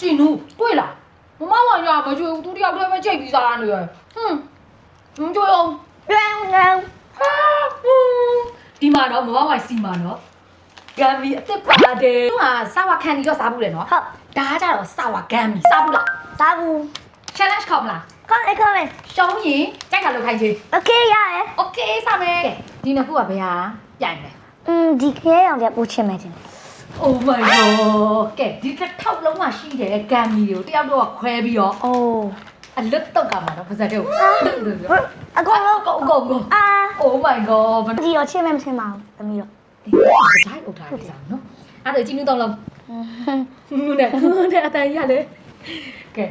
ကြည်နူးတွေ့လားမမမရမကြွေဘူးသူတယောက်တည်းပဲကြိတ်ပြီးစားတာနေရယ်ဟွန်းမကြွေအောင်ပြန်အောင်ဟာဟွန်းဒီမှာတော့မမဝိုင်စီမှာနော်ဂမ်မီအစ်စ်ပါတယ်သူကစာဝခံဒီတော့စားဘူးလေနော်ဟုတ်ဒါကြတော့စာဝဂမ်မီစားဘူးလားစားဘူး challenge ခေါ်မလားကောင်းလေကောင်းလေရှောင်းရင်ကြိုက်တာလုပ်ခိုင်းချင်း okay ရရယ် okay စားမယ်ဒီနှစ်ခုကဘယ်ဟာပြိုင်မလဲอืมဒီခဲရောင်တဲ့ပို့ချင်မယ်တင် Oh my god ကဲဒီတစ်ထောက်လုံးမှရှိတယ်ဂမ်မီကိုတယောက်တော့ခွဲပြီးတော့အိုးအလွတ်တော့ကမှာတော့ပါစတဲ့ကိုအကုန်လုံးကောကောကောအာ Oh my god ဘယ်ဒီတော့ချင်မယ်မချင်ပါဘူးသမီးတော့ကြိုက်ဥထားရအောင်နော်အဲ့ဒါချင်းနူးတော့လုံးနူးနဲ့နူးနဲ့အတန်ရလေကဲ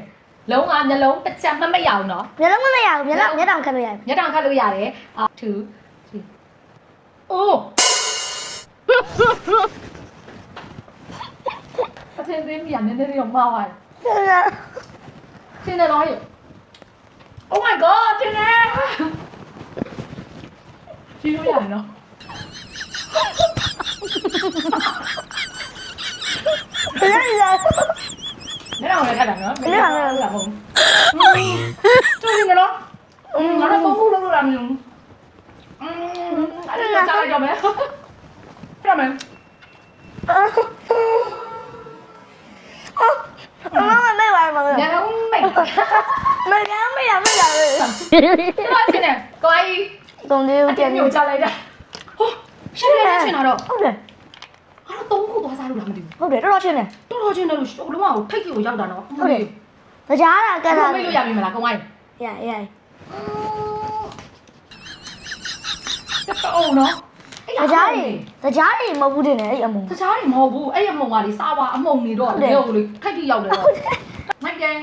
လုံးကမျက်လုံးတစ်ချက်မှမရအောင်နော်မျက်လုံးမမရဘူးမျက်လုံးမျက်တောင်ခတ်လို့ရတယ်မျက်တောင်ခတ်လို့ရတယ်အာ2 3 Oh အထင်သေးမြာနည်းနည်းလေးတော့မှားသွားတယ်ရှင်းတယ်တော့ဟဲ့ Oh my god ရှင်းတယ်ရှင်းလို့ရတယ်နော်ဒီလိုလိုမျက်နှာကိုလည်းခတ်တာနော်ဟုတ်တူနေမလားငါတော့ပုံမှုလုပ်လို့လာမ လုံးမိတ်မကမ်းမရမရလေဒီမှာရှင်းတယ်ကိုအကြီးတုံးလေးအကိုတပြန်င်းမျိုးကြားလိုက်တာဟောရှင်းတယ်ရှင်းတော့ဟုတ်တယ်အဲ့တော့သုံးခုသွားစားလို့လားမသိဘူးဟုတ်တယ်တော်တော်ချင်းတယ်တော်တော်ချင်းတယ်လို့ဘလုံးကထိတ်ကြီးကိုရောက်တာနော်တကြားတာကတ်တာမိတ်လို့ရပြီမလားကိုအကြီးရရတော့အောင်နော်တကြားတွေတကြားတွေမဟုတ်ဘူးတင်တယ်အဲ့အမုံ တခြားတွေမဟုတ်ဘူးအဲ့ရမုံကလေစားပါအမုံနေတော့ဟုတ်တယ်ဒီကိုလေခက်ကြီးရောက်တယ်တော့မိုက်ကန်